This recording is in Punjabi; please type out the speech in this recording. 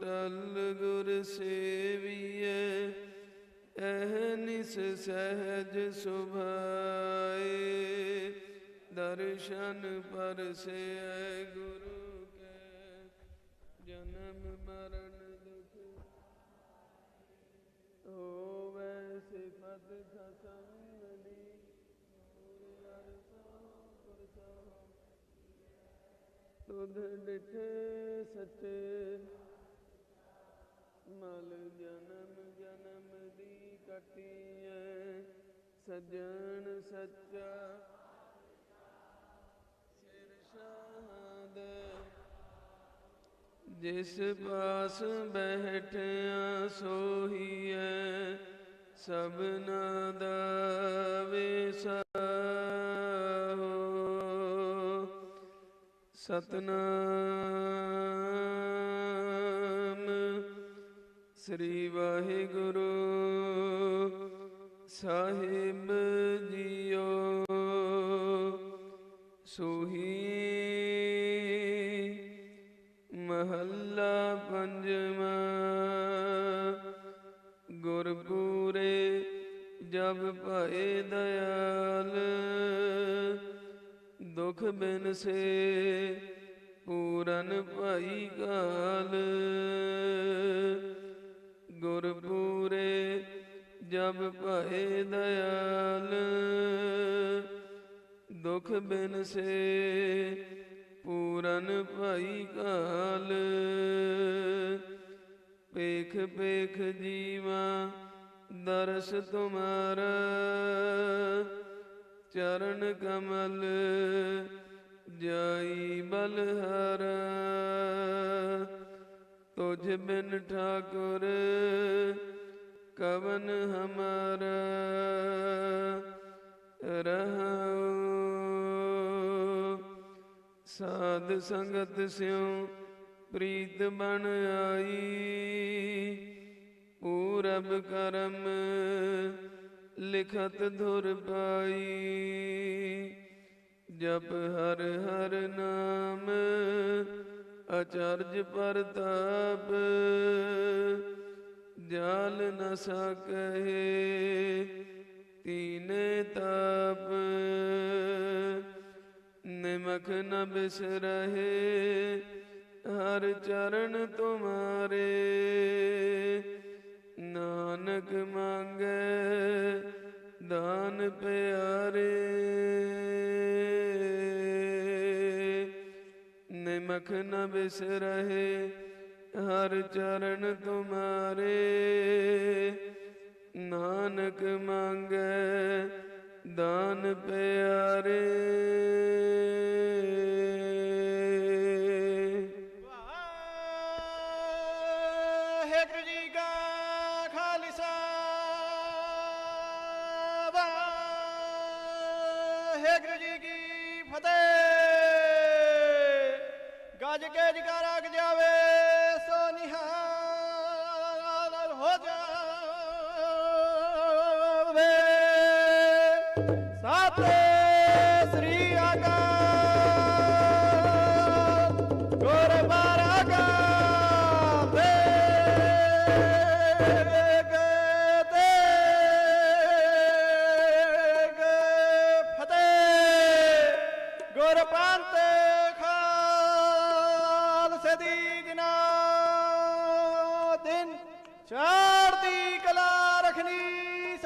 ਟਲ ਗੁਰ ਸੇਵੀਐ ਅਹਨਿਸ ਸਹਿਜ ਸੁਭਾਏ। ਦਰਸ਼ਨ ਪਰਸੈ ਗੁਰੂ ਸੁਧ ਡਿਠੇ ਸੱਚੇ। ਮਲ ਜਨਮ ਜਨਮ ਦੀ ਕਟੀਐ, ਸਜਣ ਸੱਚਾ। ਸਿਰ ਸ਼ਾਹਦ ਜਿਸ ਪਾਸ ਬੈਠਿਆ ਸੋਹੀਐ ਸਭਨਾ ਦਾ ਵਿਸਾਹੋ ਸਤਨਾਮ। ਸ੍ਰੀ ਵਾਹਿਗੁਰੂ ਸਾਹਿਬ ਜੀਓ। ਸੋਹੀ ਮਹੱਲਾ ਪੰਜਵਾਂ। ਗੁਰਪੂਰੇ ਜਬ ਭਏ ਦਇਆਲ। ਦੁਖ ਬਿਨ ਸੇ, ਪੂਰਨ ਭਾਈ ਕਾਲ ਗੁਰਪੂਰੇ ਜਬ ਭਏ ਦਇਆਲ। ਦੁਖ ਬਿਨ ਸੇ, ਪੂਰਨ ਭਾਈ ਕਾਲ ਪੇਖ ਪੇਖ ਜੀਵਾ ਦਰਸ ਤੁਮਾਰਾ। ਚਰਨ ਕਮਲ ਜਾਈ ਬਲਹਰ। ਤੁਝ ਬਿਨ ਠਾਕੁਰ ਕਵਨ ਹਮਾਰਾ। ਰਹਾਉ ਸਾਧ ਸੰਗਤ ਸਿਉ ਪ੍ਰੀਤ ਬਣ ਆਈ। ਪੂਰਬ ਕਰਮ ਲਿਖਤ ਧੁਰ ਪਾਈ, ਜਪ ਹਰ ਹਰ ਨਾਮ, ਅਚਰਜ ਪਰਤਾਪ ਜਾਲ ਨ ਸਕਹਿ ਤੀਨੇ ਤਾਪ, ਨਿਮਖ ਨ ਬਿਸਰਹਿ, ਹਰ ਚਰਨ ਤੁਮਾਰੇ ਨਾਨਕ ਮੰਗੈ ਦਾਨ ਪਿਆਰੇ। ਨਿਮਖ ਨ ਬਿਸਰਹਿ ਹਰ ਚਰਨ ਤੁਮਾਰੇ। ਨਾਨਕ ਮੰਗੈ ਦਾਨ ਪਿਆਰੇ। ਵਾਹਿਗੁਰੂ ਜੀ ਕੀ ਫਤਿਹ। ਗੱਜ ਕੇ ਜਕਾਰਾ ਗ ਜਾਵੇ ਸੋ ਨਿਹਾਲ ਹੋ ਜਾਵੇ। ਸਾਤੇ ਸ੍ਰੀ ਅਕਾਲ।